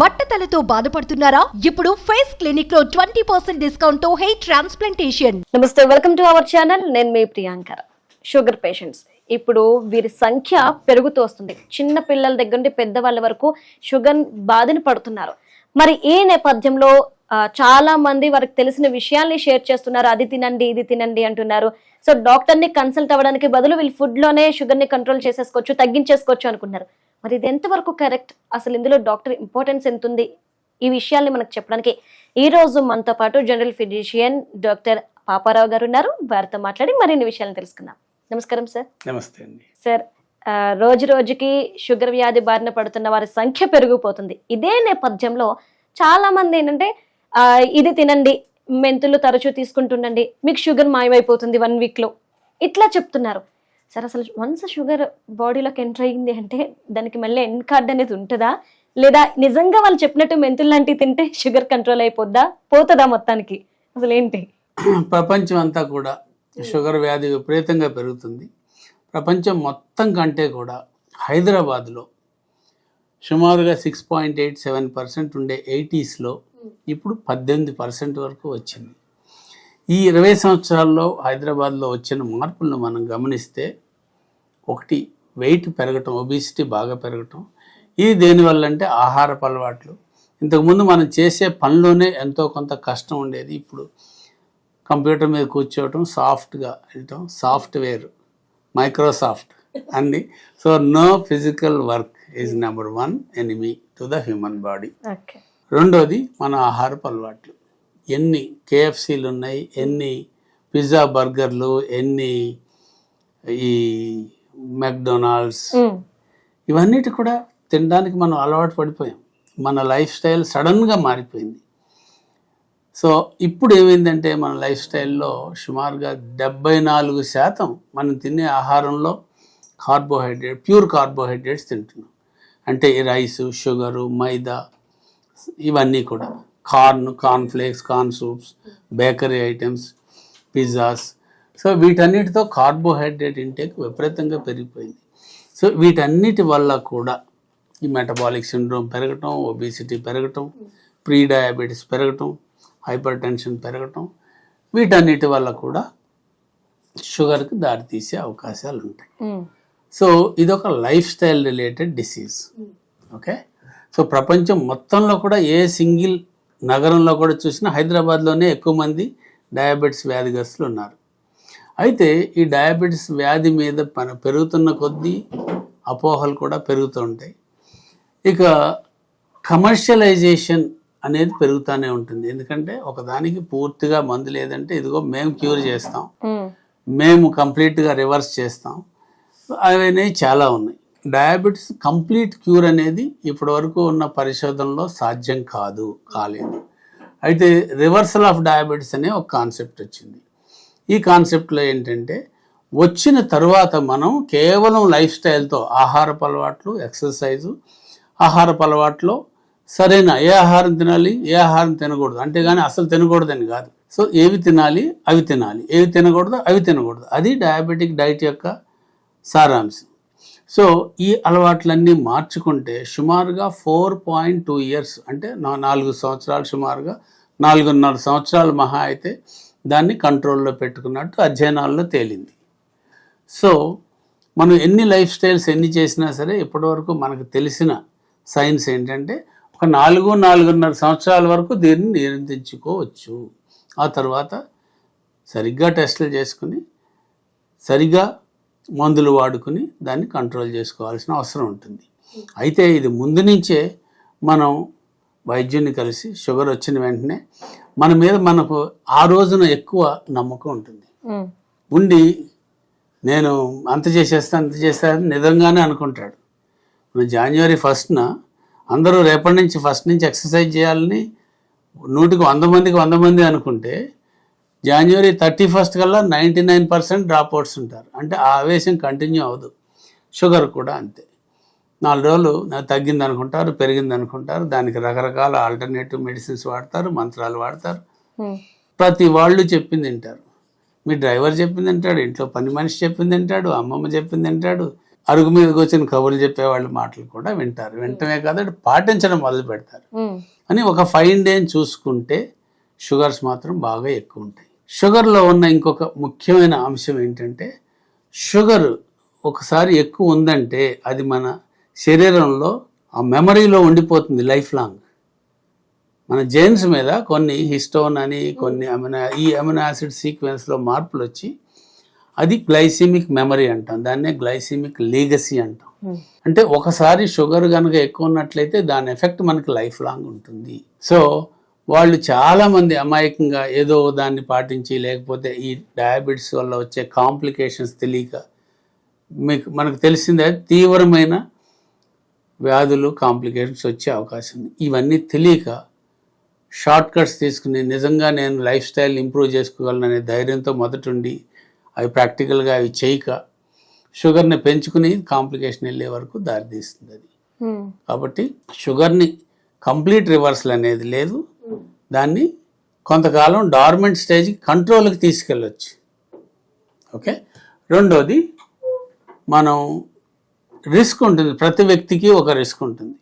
బట్టతలతో బాధపడుతున్నారా? ఇప్పుడు ఫేస్ క్లినిక్లో ట్వంటీ పర్సెంట్ డిస్కౌంట్తో హెయిర్ ట్రాన్స్ప్లాంటేషన్. నమస్తే వెల్కమ్ టు అవర్ ఛానల్. నేను మీ ప్రియాంకర్ షుగర్ పేషెంట్స్ ఇప్పుడు వీరి సంఖ్య పెరుగుతూ వస్తుంది. చిన్న పిల్లల దగ్గర నుండి పెద్దవాళ్ళ వరకు షుగర్ బాధని పడుతున్నారు. మరి ఈ నేపథ్యంలో చాలా మంది వారికి తెలిసిన విషయాల్ని షేర్ చేస్తున్నారు. అది తినండి ఇది తినండి అంటున్నారు. సో డాక్టర్ని కన్సల్ట్ అవ్వడానికి బదులు వీళ్ళు ఫుడ్లోనే షుగర్ని కంట్రోల్ చేసేసుకోవచ్చు తగ్గించేసుకోవచ్చు అనుకున్నారు మరి ఇది ఎంతవరకు కరెక్ట్? అసలు ఇందులో డాక్టర్ ఇంపార్టెన్స్ ఎంత ఉంది ఈ విషయాల్ని మనకు చెప్పడానికి ఈ రోజు మనతో పాటు జనరల్ ఫిజిషియన్ డాక్టర్ పాపారావు గారు ఉన్నారు. వారితో మాట్లాడి మరిన్ని విషయాలను తెలుసుకుందాం. నమస్కారం సార్. నమస్తే అండి. సార్ రోజు రోజుకి షుగర్ వ్యాధి బారిన పడుతున్న వారి సంఖ్య పెరిగిపోతుంది. ఇదే నేపథ్యంలో చాలా మంది ఏంటంటే ఇది తినండి మెంతులు తరచూ తీసుకుంటుండండి మీకు షుగర్ మాయమైపోతుంది వన్ వీక్లో ఇట్లా చెప్తున్నారు. సార్ అసలు వన్స్ షుగర్ బాడీలోకి ఎంటర్ అయ్యింది అంటే దానికి మళ్ళీ ఎండ్ కార్డ్ అనేది ఉంటుందా? లేదా నిజంగా వాళ్ళు చెప్పినట్టు మెంతులు లాంటివి తింటే షుగర్ కంట్రోల్ అయిపోద్దా? పోతుందా మొత్తానికి? అసలు ఏంటి? ప్రపంచం అంతా కూడా షుగర్ వ్యాధి విపరీతంగా పెరుగుతుంది. ప్రపంచం మొత్తం కంటే కూడా హైదరాబాద్లో సుమారుగా six point eight seven percent ఉండే ఎయిటీస్లో ఇప్పుడు పద్దెనిమిది పర్సెంట్ వరకు వచ్చింది. ఈ ఇరవై సంవత్సరాల్లో హైదరాబాద్లో వచ్చిన మార్పులను మనం గమనిస్తే ఒకటి వెయిట్ పెరగటం ఒబిసిటీ బాగా పెరగటం. ఇది దేనివల్ల అంటే ఆహారపు అలవాట్లు. ఇంతకుముందు మనం చేసే పనిలోనే ఎంతో కొంత కష్టం ఉండేది. ఇప్పుడు కంప్యూటర్ మీద కూర్చోవటం సాఫ్ట్గా వెళ్ళటం సాఫ్ట్వేర్ మైక్రోసాఫ్ట్ అండి so no physical work is number one enemy to the human body రెండోది మన ఆహారపు అలవాట్లు. ఎన్ని కేఎఫ్సీలు ఉన్నాయి ఎన్ని పిజ్జా బర్గర్లు ఎన్ని ఈ మెక్డొనాల్డ్స్ ఇవన్నిటి కూడా తినడానికి మనం అలవాటు పడిపోయాం. మన లైఫ్ స్టైల్ సడన్గా మారిపోయింది. సో ఇప్పుడు ఏమైందంటే మన లైఫ్ స్టైల్లో సుమారుగా డెబ్బై నాలుగు శాతం మనం తినే ఆహారంలో కార్బోహైడ్రేట్ ప్యూర్ కార్బోహైడ్రేట్స్ తింటున్నాం. అంటే ఈ రైసు షుగరు మైదా ఇవన్నీ కూడా. Corn corn flakes corn soups bakery items pizzas so వీటన్నిటితో కార్బోహైడ్రేట్ ఇంటేక్ విపరీతంగా పెరిగిపోయింది. సో వీటన్నిటి వల్ల కూడా ఈ మెటబాలిక్ సిండ్రోమ్ పెరగటం ఒబిసిటీ పెరగటం ప్రీ డయాబెటీస్ పెరగటం హైపర్ టెన్షన్ పెరగటం వీటన్నిటి వల్ల కూడా షుగర్కి దారితీసే అవకాశాలు ఉంటాయి సో ఇదొక lifestyle related disease okay? So ప్రపంచం మొత్తంలో కూడా ఏ సింగిల్ నగరంలో కూడా చూసినా హైదరాబాద్లోనే ఎక్కువ మంది డయాబెటీస్ వ్యాధిగ్రస్తులు ఉన్నారు అయితే ఈ డయాబెటీస్ వ్యాధి మీద మన పెరుగుతున్న కొద్దీ అపోహలు కూడా పెరుగుతూ ఉంటాయి. ఇక కమర్షియలైజేషన్ అనేది పెరుగుతూనే ఉంటుంది. ఎందుకంటే ఒకదానికి పూర్తిగా మందు లేదంటే ఇదిగో మేము క్యూర్ చేస్తాం. మేము కంప్లీట్గా రివర్స్ చేస్తాం. అవన్నీ చాలా ఉన్నాయి. డయాబెటీస్ కంప్లీట్ క్యూర్ అనేది ఇప్పటివరకు ఉన్న పరిశోధనలో సాధ్యం కాదు కాలేదు. అయితే రివర్సల్ ఆఫ్ డయాబెటీస్ అనే ఒక కాన్సెప్ట్ వచ్చింది. ఈ కాన్సెప్ట్లో ఏంటంటే వచ్చిన తర్వాత మనం కేవలం లైఫ్ స్టైల్తో ఆహారపు అలవాట్లు ఎక్సర్సైజు ఆహారపు అలవాట్లో సరైన ఏ ఆహారం తినాలి ఏ ఆహారం తినకూడదు. అంతేగాని అసలు తినకూడదని కాదు. సో ఏవి తినాలి అవి తినాలి. ఏవి తినకూడదు అవి తినకూడదు. అది డయాబెటిక్ డైట్ యొక్క సారాంశం. సో ఈ అలవాట్లన్నీ మార్చుకుంటే సుమారుగా ఫోర్ పాయింట్ టూ ఇయర్స్ అంటే నాలుగు సంవత్సరాలు సుమారుగా నాలుగున్నర సంవత్సరాలు మహా అయితే దాన్ని కంట్రోల్లో పెట్టుకున్నట్టు అధ్యయనాల్లో తేలింది. సో మనం ఎన్ని లైఫ్ స్టైల్స్ ఎన్ని చేసినా సరే ఇప్పటివరకు మనకు తెలిసిన సైన్స్ ఏంటంటే ఒక నాలుగు నాలుగున్నర సంవత్సరాల వరకు దీన్ని నియంత్రించుకోవచ్చు. ఆ తర్వాత సరిగ్గా టెస్టులు చేసుకుని సరిగా మందులు వాడుకుని దాన్ని కంట్రోల్ చేసుకోవాల్సిన అవసరం ఉంటుంది. అయితే ఇది ముందు నుంచే మనం వైద్యుని కలిసి షుగర్ వచ్చిన వెంటనే మన మీద మనకు ఆ రోజున ఎక్కువ నమ్మకం ఉంటుంది. ఉండి నేను అంత చేసేస్తాను అంత చేస్తాను నిజంగానే అనుకుంటాడు. మన జనవరి ఫస్ట్న అందరూ రేపటి నుంచి ఫస్ట్ నుంచి ఎక్సర్సైజ్ చేయాలని నూటికి వంద మందికి వంద మంది అనుకుంటే జనవరి థర్టీ ఫస్ట్ కల్లా ninety nine percent dropouts ఉంటారు. అంటే ఆ ఆవేశం కంటిన్యూ అవ్వదు. షుగర్ కూడా అంతే. నాలుగు రోజులు తగ్గింది అనుకుంటారు పెరిగింది అనుకుంటారు దానికి రకరకాల ఆల్టర్నేటివ్ మెడిసిన్స్ వాడతారు మంత్రాలు వాడతారు. ప్రతి వాళ్ళు చెప్పింది వింటారు. మీ డ్రైవర్ చెప్పింది వింటాడు ఇంట్లో పని మనిషి చెప్పింది వింటాడు అమ్మమ్మ చెప్పింది వింటాడు. అరుగు మీద కూర్చొని కబుర్లు చెప్పే వాళ్ళ మాటలు కూడా వింటారు. వింటమే కాదు పాటించడం మొదలు పెడతారు. అని ఒక ఫైన్ డేని చూసుకుంటే షుగర్స్ మాత్రం బాగా ఎక్కువ ఉంటాయి. షుగర్లో ఉన్న ఇంకొక ముఖ్యమైన అంశం ఏంటంటే షుగర్ ఒకసారి ఎక్కువ ఉందంటే అది మన శరీరంలో ఆ మెమరీలో ఉండిపోతుంది లైఫ్ లాంగ్. మన జెన్స్ మీద కొన్ని హిస్టోన్ అని కొన్ని అమినో ఈ అమినో యాసిడ్ సీక్వెన్స్లో మార్పులు వచ్చి అది గ్లైసిమిక్ మెమరీ అంటాం. దాన్నే గ్లైసిమిక్ లీగసీ అంటాం. ఉమ్, అంటే ఒకసారి షుగర్ కనుక ఎక్కువ ఉన్నట్లయితే దాని ఎఫెక్ట్ మనకి లైఫ్ లాంగ్ ఉంటుంది. సో వాళ్ళు చాలా మంది అమాయకంగా ఏదో దాన్ని పాటించి లేకపోతే ఈ డయాబెటీస్ వల్ల వచ్చే కాంప్లికేషన్స్ తెలియక మీకు మనకు తెలిసిందే తీవ్రమైన వ్యాధులు కాంప్లికేషన్స్ వచ్చే అవకాశం ఉంది. ఇవన్నీ తెలియక షార్ట్ కట్స్ తీసుకుని నిజంగా నేను లైఫ్ స్టైల్ ఇంప్రూవ్ చేసుకోగలను అనే ధైర్యంతో మొదటుండి అవి ప్రాక్టికల్గా అవి చేయక షుగర్ని పెంచుకుని కాంప్లికేషన్ వెళ్ళే వరకు దారితీస్తుంది అది. కాబట్టి షుగర్ని కంప్లీట్ రివర్సల్ అనేది లేదు. దాన్ని కొంతకాలం డార్మెంట్ స్టేజ్ కంట్రోల్కి తీసుకెళ్ళొచ్చు. ఓకే? రెండోది మనం రిస్క్ ఉంటుంది. ప్రతి వ్యక్తికి ఒక రిస్క్ ఉంటుంది.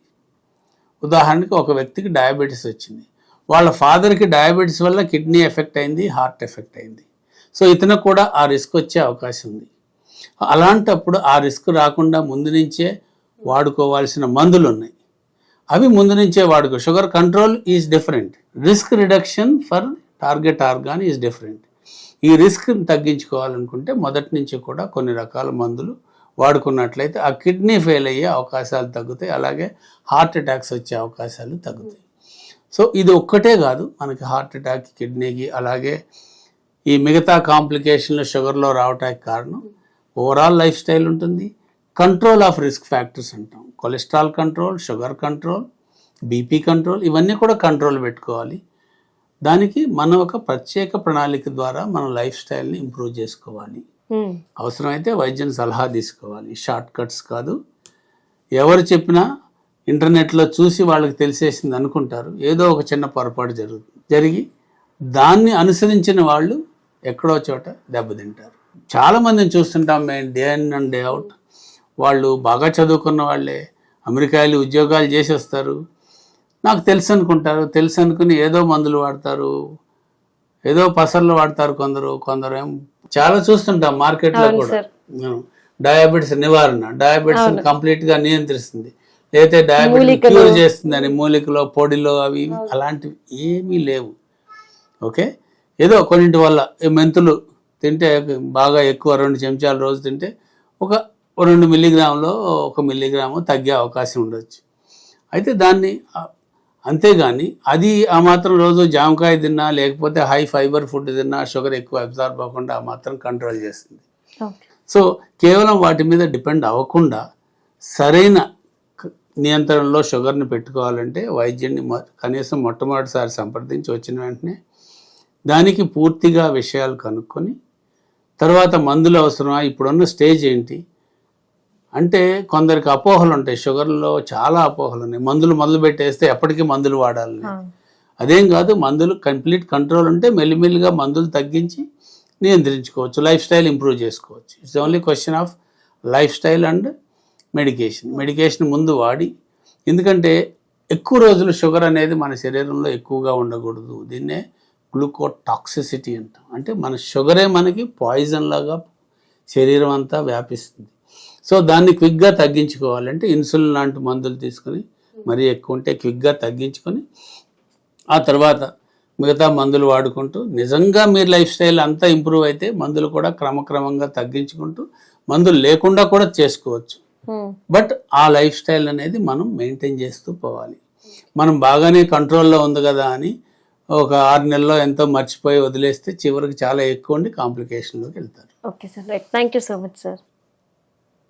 ఉదాహరణకి ఒక వ్యక్తికి డయాబెటీస్ వచ్చింది. వాళ్ళ ఫాదర్కి డయాబెటీస్ వల్ల కిడ్నీ ఎఫెక్ట్ అయింది హార్ట్ ఎఫెక్ట్ అయింది. సో ఇతనికి కూడా ఆ రిస్క్ వచ్చే అవకాశం ఉంది. అలాంటప్పుడు ఆ రిస్క్ రాకుండా ముందు నుంచే వాడుకోవాల్సిన మందులు ఉన్నాయి. అవి ముందు నుంచే వాడుకో. Sugar control is different. Risk reduction for target organ is different. ఈ రిస్క్ని తగ్గించుకోవాలనుకుంటే మొదటి నుంచి కూడా కొన్ని రకాల మందులు వాడుకున్నట్లయితే ఆ కిడ్నీ ఫెయిల్ అయ్యే అవకాశాలు తగ్గుతాయి. అలాగే హార్ట్ అటాక్స్ వచ్చే అవకాశాలు తగ్గుతాయి. సో ఇది ఒక్కటే కాదు. మనకి హార్ట్ అటాక్ కిడ్నీకి అలాగే ఈ మిగతా కాంప్లికేషన్లు షుగర్లో రావటానికి కారణం ఓవరాల్ లైఫ్ స్టైల్ ఉంటుంది. కంట్రోల్ ఆఫ్ రిస్క్ ఫ్యాక్టర్స్ అంటాం. Cholesterol control sugar control BP control ఇవన్నీ కూడా కంట్రోల్ పెట్టుకోవాలి. దానికి మనం ఒక ప్రత్యేక ప్రణాళిక ద్వారా మన లైఫ్ స్టైల్ని ఇంప్రూవ్ చేసుకోవాలి. అవసరమైతే వైద్యం సలహా తీసుకోవాలి. షార్ట్ కట్స్ కాదు. ఎవరు చెప్పినా ఇంటర్నెట్లో చూసి వాళ్ళకి తెలిసేసింది అనుకుంటారు. ఏదో ఒక చిన్న పొరపాటు జరుగుతుంది జరిగి దాన్ని అనుసరించిన వాళ్ళు ఎక్కడో చోట దెబ్బతింటారు. చాలామందిని చూస్తుంటాం మేము day in and day out. వాళ్ళు బాగా చదువుకున్న వాళ్ళే. అమెరికా వెళ్ళి ఉద్యోగాలు చేసేస్తారు. నాకు తెలుసు అనుకుంటారు. తెలుసు అనుకుని ఏదో మందులు వాడతారు. ఏదో పసర్లు వాడతారు కొందరు. కొందరు ఏం చాలా చూస్తుంటాం మార్కెట్లో కూడా. డయాబెటీస్ నివారణ డయాబెటీస్ కంప్లీట్గా నియంత్రిస్తుంది. లేకపోతే డయాబెటీస్. క్యూర్ చేస్తుందని మూలికలో పొడిలో అవి అలాంటివి ఏమీ లేవు. ఓకే? ఏదో కొన్నింటి వల్ల ఈ మెంతులు తింటే బాగా ఎక్కువ రెండు చెంచాలు రోజు తింటే ఒక రెండు మిల్లీగ్రాములో ఒక మిల్లీగ్రాము తగ్గే అవకాశం ఉండొచ్చు. అయితే దాన్ని అంతేగాని అది ఆ మాత్రం రోజు జామకాయ తిన్నా లేకపోతే హై ఫైబర్ ఫుడ్ తిన్నా షుగర్ ఎక్కువ అబ్జార్బ్ అవ్వకుండా ఆ మాత్రం కంట్రోల్ చేస్తుంది. సో కేవలం వాటి మీద డిపెండ్ అవ్వకుండా సరైన నియంత్రణలో షుగర్ని పెట్టుకోవాలంటే వైద్యుడిని కనీసం మొట్టమొదటిసారి సంప్రదించి వచ్చిన వెంటనే దానికి పూర్తిగా విషయాలు కనుక్కొని తర్వాత మందులు అవసరమా ఇప్పుడున్న స్టేజ్ ఏంటి అంటే కొందరికి అపోహలు ఉంటాయి షుగర్లో చాలా అపోహలు ఉన్నాయి మందులు మొదలు పెట్టేస్తే ఎప్పటికీ మందులు వాడాలని అదేం కాదు మందులు కంప్లీట్ కంట్రోల్ ఉంటే మెల్లిమెల్లిగా మందులు తగ్గించి నియంత్రించుకోవచ్చు. లైఫ్ స్టైల్ ఇంప్రూవ్ చేసుకోవచ్చు. It's only question of lifestyle and medication. Medication ముందు వాడి ఎందుకంటే ఎక్కువ రోజులు షుగర్ అనేది మన శరీరంలో ఎక్కువగా ఉండకూడదు. దీన్నే గ్లూకోటాక్సిసిటీ అంటాం. అంటే మన షుగరే మనకి పాయిజన్ లాగా శరీరం అంతా వ్యాపిస్తుంది. సో దాన్ని క్విక్గా తగ్గించుకోవాలంటే ఇన్సులిన్ లాంటి మందులు తీసుకొని మరీ ఎక్కువ ఉంటే క్విక్గా తగ్గించుకొని ఆ తర్వాత మిగతా మందులు వాడుకుంటూ నిజంగా మీ లైఫ్ స్టైల్ అంతా ఇంప్రూవ్ అయితే మందులు కూడా క్రమక్రమంగా తగ్గించుకుంటూ మందులు లేకుండా కూడా చేసుకోవచ్చు. ఉమ్, బట్ ఆ లైఫ్ స్టైల్ అనేది మనం మెయింటైన్ చేస్తూ పోవాలి. మనం బాగానే కంట్రోల్లో ఉంది కదా అని ఒక ఆరు నెలల్లో ఎంతో మర్చిపోయి వదిలేస్తే చివరికి చాలా ఎక్కువ ఉండి కాంప్లికేషన్లోకి వెళ్తారు. Okay sir thank you so much sir